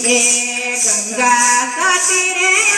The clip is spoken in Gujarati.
એ ગંગા સતીરે અને